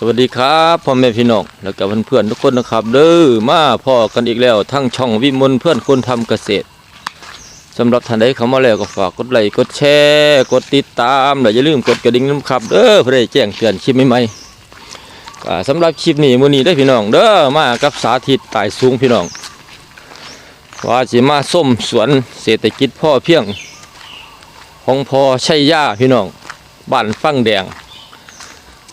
สวัสดีครับพ่อแม่พี่น้องแล้วก็เพื่อนๆทุกคนนะครับ เด้อมาพ่อกันอีกแล้ว ทั้งช่องวิมลเพื่อนคนทำเกษตรสำหรับท่านใดเข้ามาแล้วก็ฝากกดไลค์กดแชร์กดติดตามและอย่าลืมกดกระดิ่งนะครับเด้อเพื่อได้แจ้งเตือนคลิปใหม่ๆก็สำหรับคลิปนี้มื้อนี้ได้พี่น้อง เด้อมากับสาธิตตายสูงพี่น้องว่าสิมาส้มสวนเศรษฐกิจพ่อเพียง ของพ่อชัยยาพี่น้องบ้านฟั่งแดง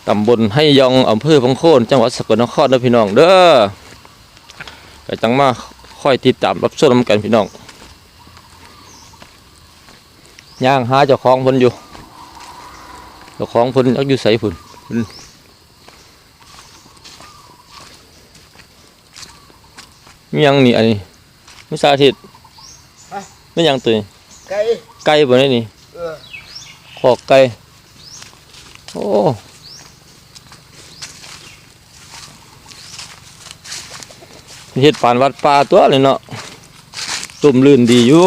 ตำบลให้ยองอำเภอพังโคนจังหวัดสกลนครเด้อพี่น้องเด้อก็จังมาค่อยติดตามรับชมกันพี่น้องย่างหาเจ้าของเพิ่นอยู่เจ้าของเพิ่นยักอยู่ใสพุ่นเพิ่นมีหยังนี่อันนี้มิสาธิตไม่ยังตัวนี้ไก่ไก่บ่ได้นี่เออขอกไก่โอ้ เฮ็ดปานวัดป่าตัวเลยเนาะตุ่มลื่นดีอยู่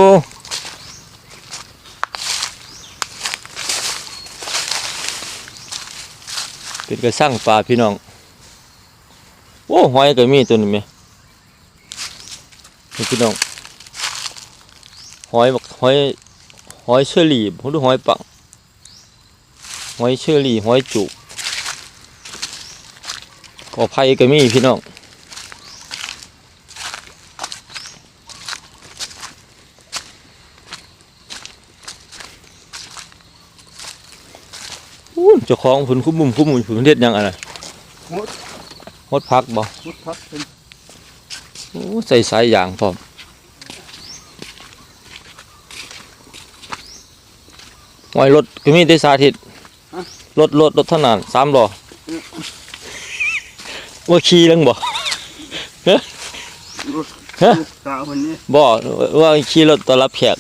เป็นกระสั่งปลาพี่น้อง โอ้หอยก็มีตัวนี้ไหมพี่น้องหอยบักหอยหอยเชอรี่ผมดูหอยปังหอยเชอรี่หอยจุกกอไผ่ก็มีพี่น้องอู้ เจ้าของผุนคุ้มมุมคุ้มมุมผุนเทศยังอะไรหมดหดพักบ่มุดพักเป็นโอ้ใส่สายยางพร้อมหอยรถก็มีได้สาธิตรถรถรถเท่านั้นสามล้อว่าขี่ลังบ่รถฮะสาวคนนี้บ่ว่าขี่รถต้อนรับแขก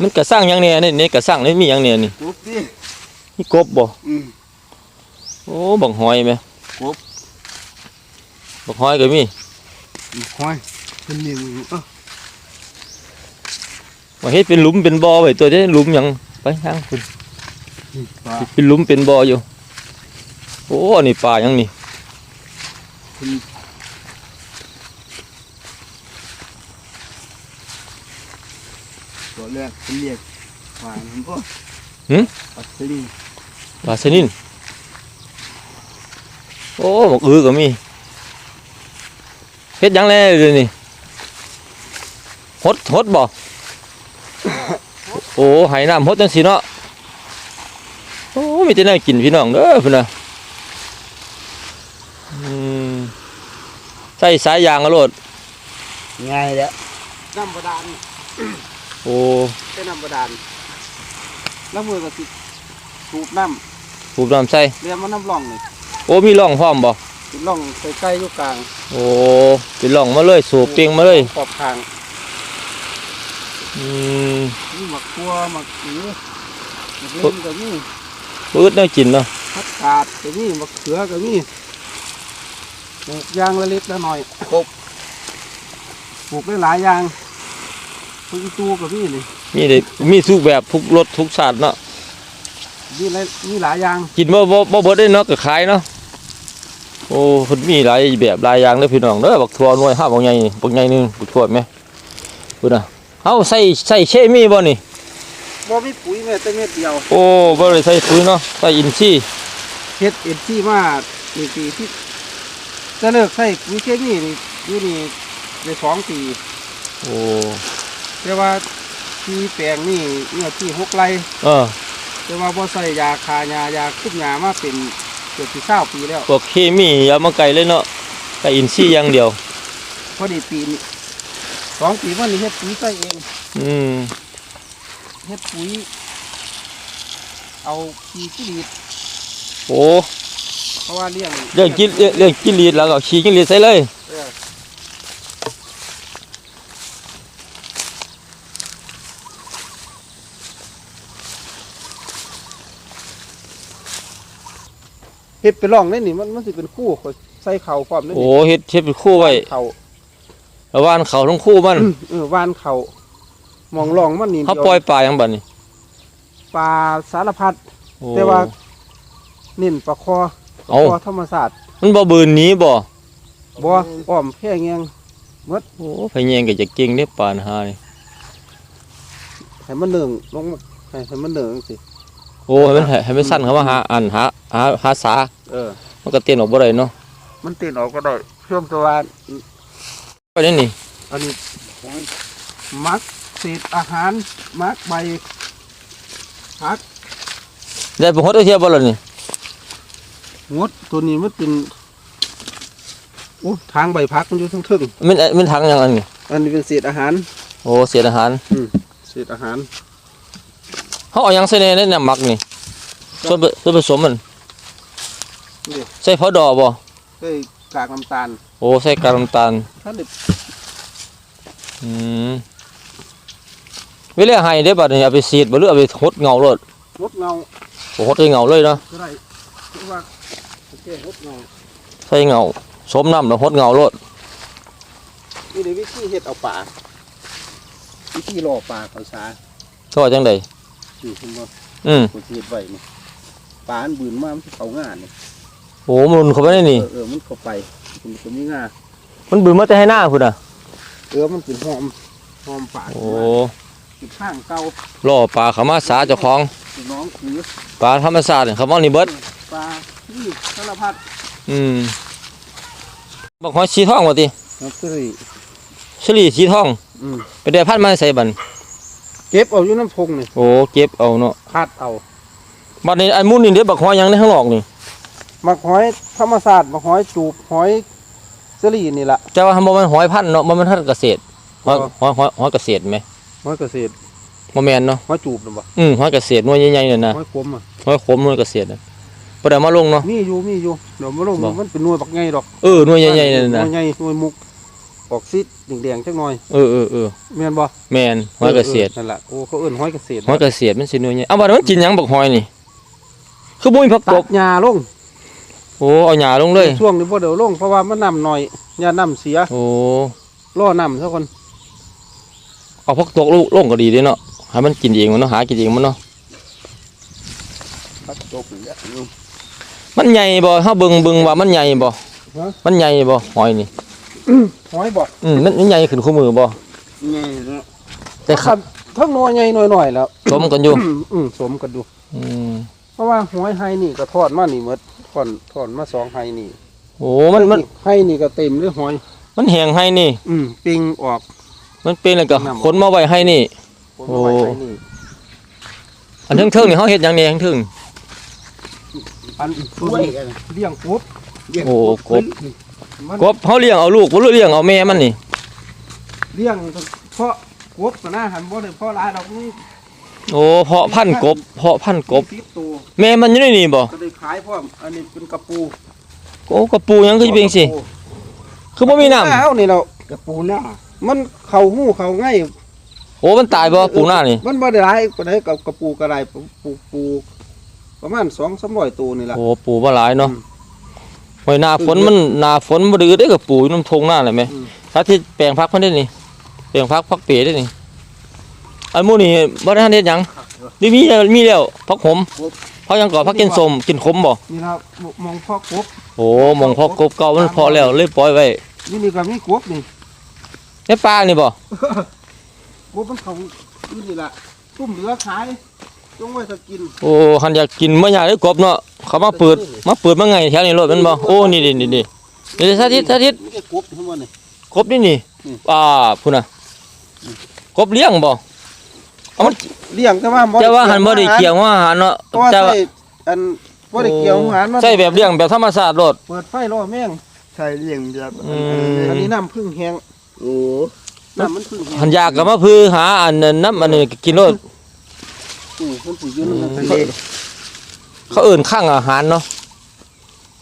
มันกระสร้างหยังเนี่ยนี่นี่กระสร้างนี่มีหยังเนี่ยนี่ ปุ๊บดิมีกบบ่อืมโอ้บักหอยไหมกบ บักหอยก็มีควายเป็นนี่มึงเอะว่าเฮ็ดเป็นหลุมเป็นบ่อไว้ตัวเด้หลุมหยังไปทางคุณปลาเป็นหลุมเป็นบ่ออยู่โอ้นี่ปลาหยังนี่ตัวแรกเป็นเรียกปลามันก็หึปลาสลิง ปลาสนินโอ้บักอือก็มีเฮ็ดหยังแลเดี๋ยวนี้หดหดบ่โอ้ไหน้ำหดจังสิเนาะโอ้มีแต่แน่ากินพี่น้องเด้อพุ่นน่ะอืมใส่สายยางอะโลดง่ายแล้วน้ำบาดาลโอ้เป็นน้ำบาดาลแล้วมือก็ติดสูบน้ ผูบน้ำใส่ำเรียกมันน้ำร่องนี่โอ้มีร่องพร้อมบ่ติดร่องใส่ใกล้อยู่กลางโอ้เป็นร่องมาเลยสูบเปียงมาเลยขอบทางอืมนี่หมักตัวหมักหือหมักเล่นก็มีปืดน่ากินเนาะผักกาดก็มีมะเขือก็มีปลูกอยางละเล็กละหน่อยครบปลูกได้หลายอย่างปลูกอีตูก็มีนี่มีได้มีทุกแบบทุกรสทุกชาติเนาะ มีหลายมีหลายอย่างกินบ่บ่บ่เบิดได้เนาะก็ขายเนาะโอ้เพิ่นมีหลายแบบหลายอย่างเด้อพี่น้องเด้อบักทั่วหน่วยห้าบักใหญ่นี่บักใหญ่หนึงบักทั่วแม่พุ่นน่ะเฮาใส่ใส่เคมีบ่นี่บ่มีปุ๋ยแม้แต่เม็ดเดียวโอ้บ่ได้ใส่ปุ๋ยเนาะใส่อินทรีย์เฮ็ดเอ็นที่มาหนึ่งปีที่จะเลิกใช้ปุ๋ยเคมีนี่อยู่นี่ในสองปีโอ้แต่ว่าที่แปลงนี่เนี่ยที่หกไร่เออ แต่ว่าบ่ใส่ยาคายายาคุมยามาเป็นเกือบสิเศร้าปีแล้วพวกเคมีอย่ามาไกลเลยเนาะใส่อินทรีย์อย่างเดียวพอดีปีนี้สองปีวันนี้เฮ็ดปุ๋ยใส่เองอืมเฮ็ดปุ๋ยเอาขี้จิ้งหรีดโอ้เพราะว่าเลี้ยงเรื่องกินเรื่องเรื่องกินลีดแล้วก็ขี้กินลีดใส่เลย เออเฮ็ดไปร่องได้นี่มันมันสิเป็นคู่ข้อยใส่เข่าพร้อมได้โอ้นี่เฮ็ดเฮ็ดเป็นคู่ไว้เข่าระหว่านเขาทั้งคู่มันเออว่านเข่ามองร่องมันนี่เขาเดียวปล่อยปลาอย่างบัดนี้ปลาสารพัด โอ้แต่ว่า เน้นปลาคอปลาเอาคอธรรมศาสตร์มันบ่บืนหนี้บ่บ่อ้อมแพร่แงงโอ้ไผแยงก็จะเก่งเด้ปานหานี่ให้มันเหนื่องลงมาให้ให้มันเหนื่องสิ โอ้ให้มันให้มันสั้นเข้ามาหาอันหาหาหาสา เออ มันก็เต้นออกบ่ได้เนาะมันติดออกก็ได้เชื่อมตัวานไปนี่นี่อันนี้มักเศษอาหารมักใบผักได้บ่ฮอดเอาเทียบ่ล่ะนี่งดตัวนี้มันเป็นโอ้ทางใบพักมันอยู่ทึ่งมันมันถังหยังอันนี้ๆอันนี้เป็นเศษอาหาร โอ้เศษอาหารเศษอาหารเฮาเอาหยังใส่ในในน้ำหมักนี่ส่วนผส่วนผสมมัน นี่ใส่พอดอบ่ใส่กากน้ำตาลโอ้ใส่กากน้ำตาลท่านเด็ดอืมเวลาให้ได้บัดนี้เอาไปสีดบ่หรือเอาไปหดเงาโลดงดเงาบ่หดให้เงาเลยเนาะก็ได้เพราะว่าโอเคงดเงาใส่เงาสมน้ำแล้วหดเงาโลดนี่ในวิธีเฮ็ดเอาป่าวิธีรอป่าเขาช้าก็จังได๋อยู่คุณบ่อืมคนเฮ็ดไว้นี่ป่าอันบืนมามันสิเขางานนี่ โอ้มันเข้าไปในนี่ เออเออมันเข้าไปมันก็มีงามันบืนมาแต่ให้หน้าพุ่นน่ะ เออมันเป็นหอมหอมป่าโอ้เป็นข้างเก่าล่อปลาเขามาสาเจ้าของเป็นน้องคือปลาธรรมชาติเนี่ยเขามานี่เบิดปลาที่สารพัดอืมบักหอยสีทองว่าติครับสิริชลีสีทองอืมไปได้พันธุ์มาใส่บันเก็บเอาอยู่น้ำพงนี่โอ้เก็บเอาเนาะคัดเอาบัดนี้ไอ้มุ่นนี่เด้บักหอยหยังในข้างนอกนี่ มักหอยธรรมศาสตร์มักหอยจูบหอยสลีนี่แหละ แต่ว่าบ่แม่นหอยพันธุ์เนาะบ่แม่นทันเกษตรหอยหอยหอยหอยเกษตรไหมหอยเกษตรบ่แม่นเนาะหอยจูบนะบ่อืมหอยเกษตรหน่วยใหญ่ๆนั่นน่ะหอยขมอะหอยขมหน่วยเกษตรน่ะบ่ได้เอามาลงเนาะมีอยู่มีอยู่เดี๋ยวมาลงบ่มันเป็นหน่วยบักใหญ่ดอกเออหน่วยใหญ่ๆนั่นหน่น่ะวยใหญ่หน่วยมุกออกซิดแดงๆจักหน่อยเออเออเออแม่นบ่แม่นหอยเกษตรออนั่นล่ะโอ้เขาเอิ้นหอยเกษตรหอยเกษตรมันสิหน่วยใหญ่เอาบัดนี้มันกินหยังบักหอยนี่คือบ่มีผักตตับดหญ้าลง โอ้เอาหญ้าลงเลยช่วงนี้บ่เดี๋ยวลงเพราะว่ามันน้ำน้อยอย่าน้ำเสียโอ้รอน้ำซะก่อนเอาผักตกลงลงก็ดีเด้เนาะให้มันกินเองมันเนาะหากินเองมันเนาะพักตกอย่างเงี้ยอืมมันใหญ่บ่เฮาเบิ่งเบิ่งว่ามันใหญ่บ่ฮะมันใหญ่บ่หอยนี่หอยบ่อืมมันมันใหญ่ขึ้นคู่มือบ่ใหญ่เนาะแต่คครัรับบทั้งหน่วยใหญ่หน่อยหน่อยแล้วสมกันอยู่อืมอืมสมกันดูอืมเพราะว่าหอยไฮนี่ก็ทอดมานี่หมด ทอดทอดมาสองไฮนี่โอ้มันมันไฮนี่ก็เต็มด้วยหอย มันแห้งให้นี่ อืมปิ้งออกมันเป็นแล้วก็น้ำขนมาไว้ให้นี่คนมาไว้โอ้ไฮนี่อันเทิงๆนี่เฮาเฮ็ดหยังนี่เทิง อันตัวนี้เลี้ยงกบเลี้ยงโอ้กบ มันๆกบเฮาเลี้ยงเอาลูกบ่หรือเลี้ยงเอาแม่มันนี่ เลี้ยงเพราะกบก็น่าหันบ่ได้เพราะหลายดอกนี่ โอ้เพาะพันธุ์กบ เพาะพันธุ์กบ สิบตัวแม่มันอยู่ในนี่บ่ก็ได้ขายพร้อมอันนี้เป็นกระปูโอ้กระปูหยังคือเป็นสิคือบ่มีน้ำเอ้านี่เรากระปูหน้ามันเข้าหูเข้าง่ายโอ้มันตายบ่ปูหน้านี่มันบ่ได้หลายปานใดกับกระปูกระไรปูปูปูประมาณ2-300ตัวนี่ล่ะ โอ้ปูบ่หลายเนาะอืมไว้หน้าฝนมันหน้าฝนบ่ได้อึดได้กับปูอยู่น้ำทงหน้าเลยไหมอืม ถ้าที่แปลงพักเพิ่นได้นี่แปลงพักพักเปรได้นี่ อันหมู่นี่บ่ได้ทันเฮ็ดหยังนี่มีแล้วมีแล้วพักขมพักหยังก่อพักกินสมกินขมบ่นี่ล่ะมองพ่อกบโอ้หมองพอกบเก่ามันพอแล้วเลยปล่อยไว้นี่นี่ก็มีกบนี่ในป่านี่บ่กบมันเขาอยู่นี่ล่ะตุ้มเหลือขายจงไว้ถ้ากินโอ้คันอยากกินบ่อยากได้กบเนาะเขามาเปิดมาเปิดมาไงแถวนี้รถมันบ่โอ้นี่นี่นี่นี่นี่สาธิตสาธิตนี่แค่กบทั้งหมดนี่กบนี่นี่อืมอ่าพุ่นน่ะกบเลี้ยงบ่ เอามันเลี้ยงแต่ว่าบ่แต่ว่าหันบ่ได้เกี่ยวว่าอาหารเนาะเพราะว่าแต่ว่าใส่อันบ่ได้เกี่ยวอาหารมันใช่แบบเลี้ยงแบบธรรมชาติโลด เปิดไฟล่อแมงใช่เลี้ยงแบบอืม อันนี้น้ำพึ่งแห้งโอ้น้ำมันพึ่งแห้งหันอยากก็มาพือหาอันนั้นน้ำอันนี้กินโลดอืมมันปุ๋ยอยู่นั่นน่ะทะเลเขาเอิ้นข้างอาหารเนาะ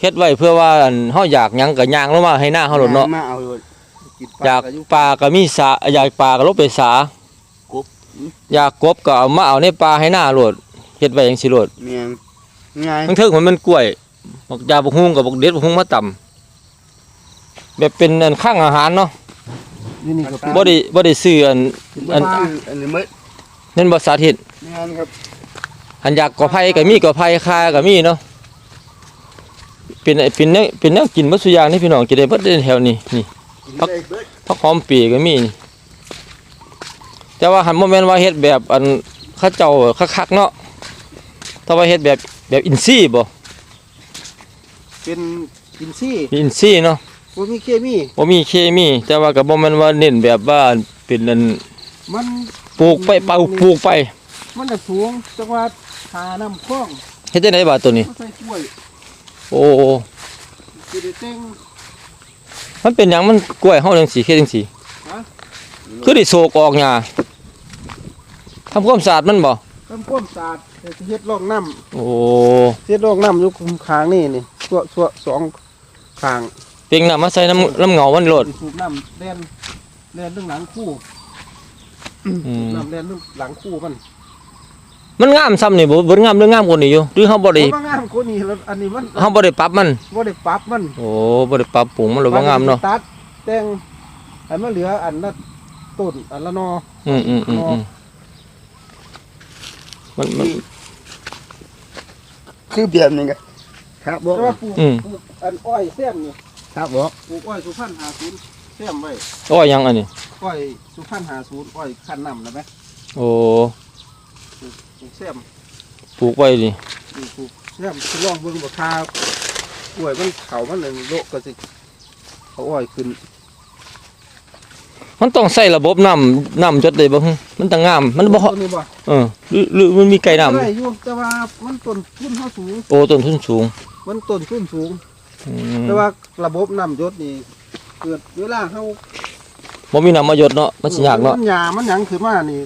เฮ็ดไว้เพื่อว่าอันเฮาอยากหยังก็ย่างลงมาให้หน้าเฮาโลดเนาะมาเอาเลยกินอยากปลอยู่ปลาก็มีสาอยากปลาก็ลงไปสากบ อยากกบก็เอามาเอาในปลาให้หน้าโลดเฮ็ดไว้จังซี่โลดเมียงง่ายทั้งเทิงมันเป็นกล้วยบักยาบักฮุงกับบักเด็ดบักฮุงมาตำแบบเป็นอันข้างอาหารเนาะนี่นี่ก็เป็นบ่ได้บ่ได้ซื้ออันอันปลาอันนี้ไม่นั่นบ่สาธิตเมียงครับหันอยากกอไผ่ก็มีกอไผ่คาก็มีเนาะเป็นไอ้เป็นแนวเป็นแนวกินมัสุอยางนี่พี่น้องกินได้เบิดเดแถวนี้นี่ กินได้เบิด ผักหอมปีก็มีนี่ แต่ว่าหันโมเมนต์ว่าเฮ็ดแบบอันเข้าเจ้าคักๆเนาะถ้าว่าเฮ็ดแบบแบบอินซี่บ่เป็นอินซี่อินซี่เนาะบ่มีเคมีบ่มีเคมี แต่ว่าก็บ่แม่นว่าเน้นแบบว่าเป็นอันมันปลูกไปเป่าปลูกไป มันจะสูงจังว่าหาน้ำคลองเฮ็ดจังได๋บาดตัวนี้มาใส่กล้วยโอ้สิได้แต่งมันเป็นหยังมันกล้วยเฮาจังซี่เฮ็ดจังซี่ฮะ คือได้โศกออกหญ้าทำความสะอาดมันบ่ทำความสะอาดเฮ็ดเฮ็ดร่องน้โอ้ำเฮ็ดร่องน้ำอยู่คุมค้างนี่นี่ตัวตัวสองข้างเปียงน้ำมาใส่น้ำน้ำเหงามันโลดสูบน้ำแล่นแล่นเรื่องหลังคู่อืมน้ำแล่นเรื่องหลังคู่มันมันงามซ้ำนี่บ่บ่งามเรื่องงามกว่านี้อยู่หรือเฮาบ่ได้เพราะว่างามคนนี้แล้วอันนี้มันเฮาบ่ได้ปรับมันบ่ได้ปรับมัน โอ้บ่ได้ปรับปรุงมันเลยว่างามเนาะตัดแต่งอันมันเหลืออันละ ต้นอันละนอ อืมอืมอืมอืมมันมัน คือเบียร์นี่กันครับบอกแต่ว่าปลูกอืม ปลูกอันอ้อยแซมนี่ครับบอกปลูกอ้อยสุพรรณหาศูนย์แซมไว้โอ้ยยังอันนี้ อ้อยสุพรรณหาศูนย์อ้อยขั้นน้ำนะไหมโอ้ปลูกแซมปลูกไว้ดิปลูกปลูกแซมทดลองเบิ่งบ่ทากล้วยมันเขามันเลยโลกก็สิเขาอ้อยขึ้น มันต้องใส่ระบบน้ำน้ำจดได้บ่ฮึมันต้องงาม มันบ่ต้นนี้บ่เออหรือหรือมันมีไก่น้ำได้อยู่แต่ว่ามันต้นทุนเขาสูง โอ้ต้นทุนสูงมันต้นทุนสูง อืมแต่ว่าระบบน้ำหยศนี่เกิดเวลาเขาบ่มีน้ำมาหยดเนาะมันสิยากเนาะมันหยามันหยังขึ้นมานี่